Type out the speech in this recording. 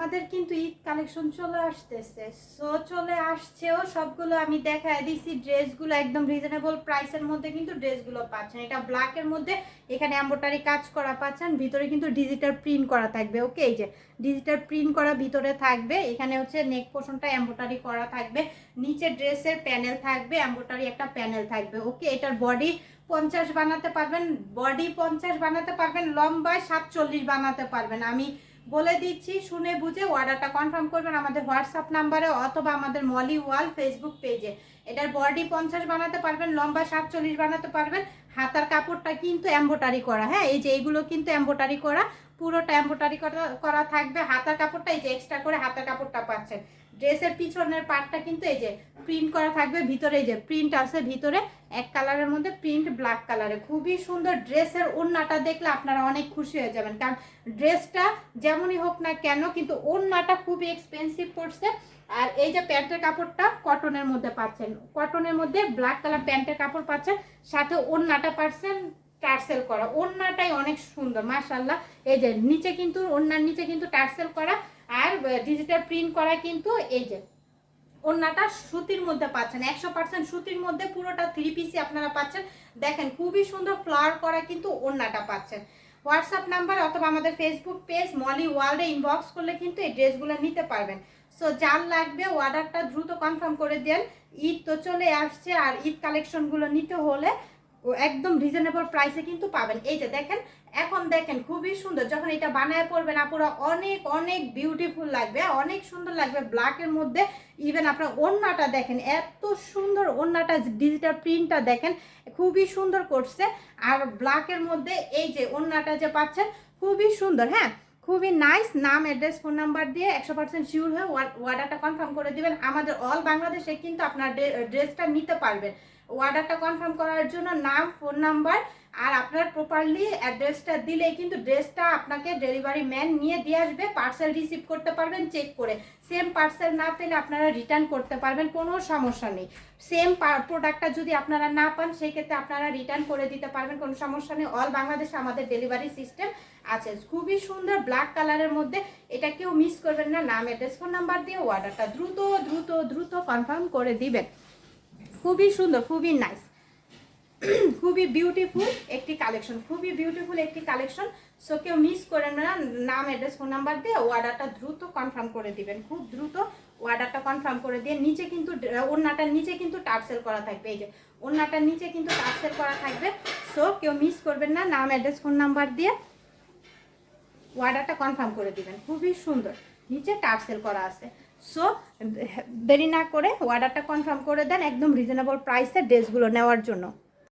আমাদের কিন্তু ঈদ কালেকশন চলে আসতেছে। সো চলে আসছেও সবগুলো আমি দেখায় দিছি। ড্রেসগুলো একদম রিজনেবল প্রাইসের মধ্যে কিন্তু ড্রেসগুলো পাচ্ছেন। এটা ব্ল্যাকের মধ্যে এখানে এম্বোটারি কাজ করা পাচ্ছেন। ভিতরে কিন্তু ডিজিটাল প্রিন্ট করা থাকবে ওকে এই যে ডিজিটাল প্রিন্ট করা ভিতরে থাকবে। এখানে হচ্ছে নেক পোর্শনটা এম্বোটারি করা থাকবে। নিচে ড্রেসের প্যানেল থাকবে এম্বোটারি একটা প্যানেল থাকবে ওকে এটার বডি পঞ্চাশ বানাতে পারবেন। বডি পঞ্চাশ বানাতে পারবেন, লম্বায় সাতচল্লিশ বানাতে পারবেন। আমি বলে দিচ্ছি, শুনে বুঝে অর্ডারটা কনফার্ম করবেন আমাদের হোয়াটসঅ্যাপ নাম্বারে অথবা আমাদের মলি ওয়াল ফেসবুক পেজে এটার বডি পঞ্চাশ বানাতে পারবেন, লম্বা সাতচল্লিশ বানাতে পারবেন। হাতার কাপড়টা কিন্তু এম্বোটারি করা হ্যাঁ? এই যে এইগুলো কিন্তু এম্বোটারি করা, পুরোটা এম্বোটারি করা করা থাকবে। হাতার কাপড়টা এই যে এক্সট্রা করে হাতার কাপড়টা পাচ্ছেন ড্রেসের পিছনের পার্টটা কিন্তু এই যে প্রিন্ট করা থাকবে, ভিতরে এই যে প্রিন্ট আছে, ভিতরে এক কালারের মধ্যে প্রিন্ট ব্ল্যাক কালারে খুবই সুন্দর ড্রেসের ওড়নাটা দেখলে আপনারা অনেক খুশি হয়ে যাবেন। কারণ ড্রেসটা যেমনই হোক না কেন, কিন্তু ওড়নাটা খুবই এক্সপেন্সিভ পড়ছে। আর এই যে প্যান্টের কাপড়টা কটনের মধ্যে পাচ্ছেন। কটনের মধ্যে ব্ল্যাক কালার প্যান্টের কাপড় পাচ্ছেন, সাথে ওড়নাটা পাচ্ছেন টার্সেল করা। ওড়নাটাই অনেক সুন্দর মাশাল্লাহ এই যে নিচে কিন্তু, ওড়নার নিচে কিন্তু টার্সেল করা, আর ডিজিটাল প্রিন্ট করা কিন্তু এই যে ওড়নাটা সুতির মধ্যে পাচ্ছেন। একশো পার্সেন্ট সুতির মধ্যে পুরোটা থ্রি পিসি আপনারা পাচ্ছেন। দেখেন, খুবই সুন্দর ফ্লাওয়ার করা কিন্তু ওড়নাটা পাচ্ছেন। হোয়াটসঅ্যাপ নাম্বার অথবা আমাদের ফেসবুক পেজ মলি ওয়ার্ল্ডে ইনবক্স করলে কিন্তু এই ড্রেসগুলো নিতে পারবেন। সো যার লাগবে অর্ডারটা দ্রুত কনফার্ম করে দেন। ঈদ তো চলে আসছে আর ঈদ কালেকশনগুলো নিতে হলে একদম রিজনেবল প্রাইসে কিন্তু পাবেন। এই যে দেখেন, এখন দেখেন খুবই সুন্দর, যখন এটা বানায় পড়বেন আপুরা, অনেক অনেক বিউটিফুল লাগবে, অনেক সুন্দর লাগবে ব্ল্যাকের মধ্যে। ইভেন আপনার ওড়নাটা দেখেন, এত সুন্দর ওড়নাটা ডিজিটাল প্রিন্টটা দেখেন, খুবই সুন্দর করছে। আর ব্ল্যাকের মধ্যে এই যে ওড়নাটা যে পাচ্ছেন, খুবই সুন্দর হ্যাঁ? খুবই নাইস নাম অ্যাড্রেস ফোন নাম্বার দিয়ে একশো পার্সেন্ট শিওর হয়ে অর্ডারটা কনফার্ম করে দেবেন। আমাদের অল বাংলাদেশে কিন্তু আপনার ড্রেসটা নিতে পারবেন। অর্ডারটা কনফার্ম করার জন্য নাম ফোন নাম্বার আর আপনার প্রপারলি অ্যাড্রেসটা দিলে কিন্তু ড্রেসটা আপনাকে ডেলিভারি ম্যান নিয়ে দিয়ে আসবে পার্সেল রিসিভ করতে পারবেন চেক করে। সেম পার্সেল না পেলে আপনারা রিটার্ন করতে পারবেন, কোনো সমস্যা নেই। সেম প্রোডাক্টটা যদি আপনারা না পান সেই ক্ষেত্রে আপনারা রিটার্ন করে দিতে পারবেন, কোনো সমস্যা নেই। অল বাংলাদেশে আমাদের ডেলিভারি সিস্টেম আছে। খুবই সুন্দর ব্ল্যাক কালারের মধ্যে, এটা কেউ মিস করবেন না। নাম অ্যাড্রেস ফোন নাম্বার দিয়ে অর্ডারটা দ্রুত দ্রুত দ্রুত কনফার্ম করে দিবেন। খুবই সুন্দর, খুবই নাইস খুবই বিউটিফুল একটি কালেকশন খুবই বিউটিফুল একটি কালেকশন সো কেউ মিস করেন না, নাম অ্যাড্রেস ফোন নাম্বার দিয়ে অর্ডারটা দ্রুত কনফার্ম করে দিবেন। খুব দ্রুত অর্ডারটা কনফার্ম করে দিয়ে নিচে কিন্তু ওড়নাটার নিচে কিন্তু টার্সেল করা থাকবে। এই যে ওড়নাটার নিচে কিন্তু টার্সেল করা থাকবে। সো কেউ মিস করবেন না, নাম অ্যাড্রেস ফোন নাম্বার দিয়ে অর্ডারটা কনফার্ম করে দিবেন। খুবই সুন্দর। নিচে টার্সেল করা আছে। সো দেরি না করে অর্ডারটা কনফার্ম করে দেন একদম রিজনেবল প্রাইসে ড্রেসগুলো নেওয়ার জন্য।